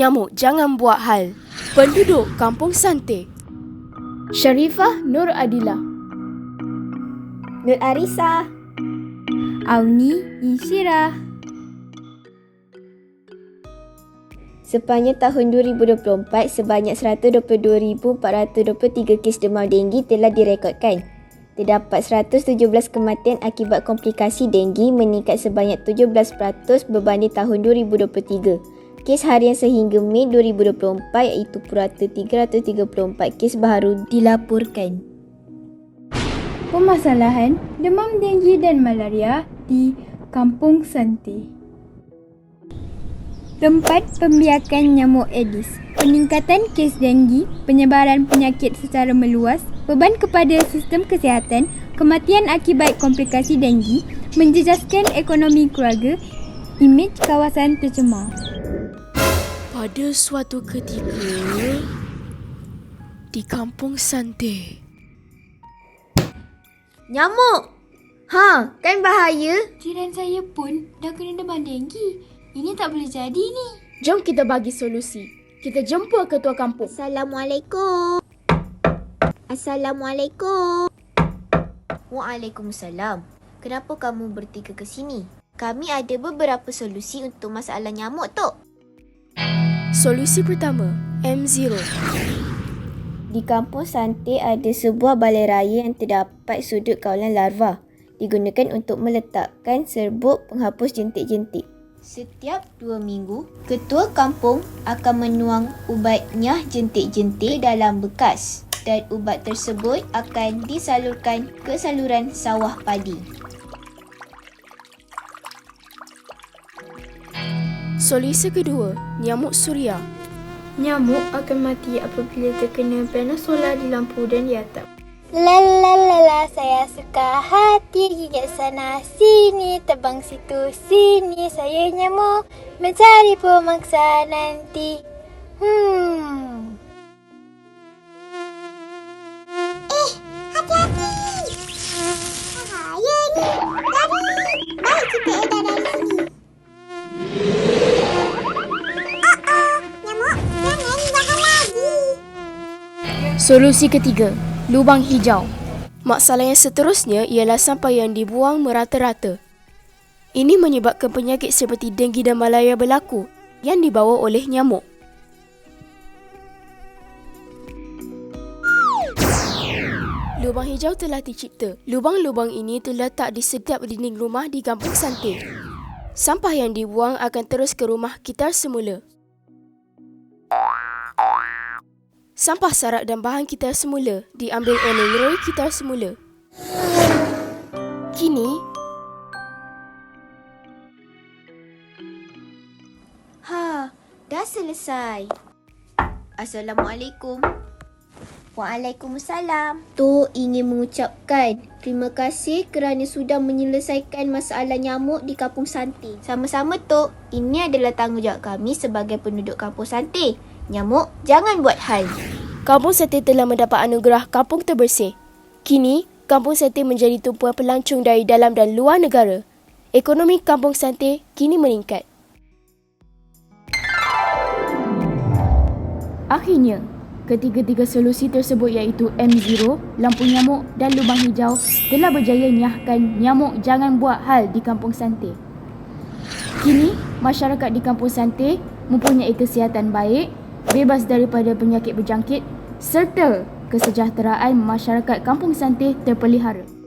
Nyamuk jangan buat hal. Penduduk Kampung Sante. Sharifah Nur Adila Nur Arisa. Auni Insyirah Sepanjang tahun 2024, sebanyak 122,423 kes demam denggi telah direkodkan. Terdapat 117 kematian akibat komplikasi denggi meningkat sebanyak 17% berbanding tahun 2023. Kes harian sehingga Mei 2024 iaitu purata 334 kes baru dilaporkan. Permasalahan demam denggi dan malaria di Kampung Sante. Tempat pembiakan nyamuk Aedes. Peningkatan kes denggi, penyebaran penyakit secara meluas, beban kepada sistem kesihatan, kematian akibat komplikasi denggi, menjejaskan ekonomi keluarga, imej kawasan tercemar. Pada suatu ketika di Kampung Sante. Nyamuk! Ha, kan bahaya? Jiran saya pun dah kena demam denggi. Ini tak boleh jadi ni. Jom kita bagi solusi. Kita jumpa ketua kampung. Assalamualaikum. Assalamualaikum. Waalaikumsalam. Kenapa kamu bertiga ke sini? Kami ada beberapa solusi untuk masalah nyamuk tu. Solusi pertama, M0. Di kampung Sante ada sebuah balai raya yang terdapat sudut kawalan larva. Digunakan untuk meletakkan serbuk penghapus jentik-jentik. Setiap dua minggu, ketua kampung akan menuang ubat nyah jentik-jentik dalam bekas dan ubat tersebut akan disalurkan ke saluran sawah padi. Solusi kedua, nyamuk suria. Nyamuk akan mati apabila terkena panel solar di lampu dan di atap. La la la la saya suka hati gigit sana sini terbang situ sini saya nyamuk mencari pemangsa nanti. Hmm. Solusi ketiga, lubang hijau. Masalah yang seterusnya ialah sampah yang dibuang merata-rata. Ini menyebabkan penyakit seperti denggi dan malaria berlaku yang dibawa oleh nyamuk. Lubang hijau telah dicipta. Lubang-lubang ini terletak di setiap dinding rumah di Kampung Sante. Sampah yang dibuang akan terus ke rumah kita semula. Sampah sarak dan bahan kita semula diambil oleh Roy kita semula. Kini, Ha, dah selesai. Assalamualaikum. Waalaikumsalam. Tu ingin mengucapkan terima kasih kerana sudah menyelesaikan masalah nyamuk di Kampung Sante. Sama-sama tu, ini adalah tanggungjawab kami sebagai penduduk Kampung Sante. Nyamuk, jangan buat hal. Kampung Sete telah mendapat anugerah Kampung Terbersih. Kini, Kampung Sete menjadi tumpuan pelancong dari dalam dan luar negara. Ekonomi Kampung Sante kini meningkat. Akhirnya, ketiga-tiga solusi tersebut iaitu M0, lampu nyamuk dan lubang hijau telah berjaya nyahkan nyamuk jangan buat hal di Kampung Sante. Kini, masyarakat di Kampung Sante mempunyai kesihatan baik, bebas daripada penyakit berjangkit serta kesejahteraan masyarakat Kampung Sante terpelihara.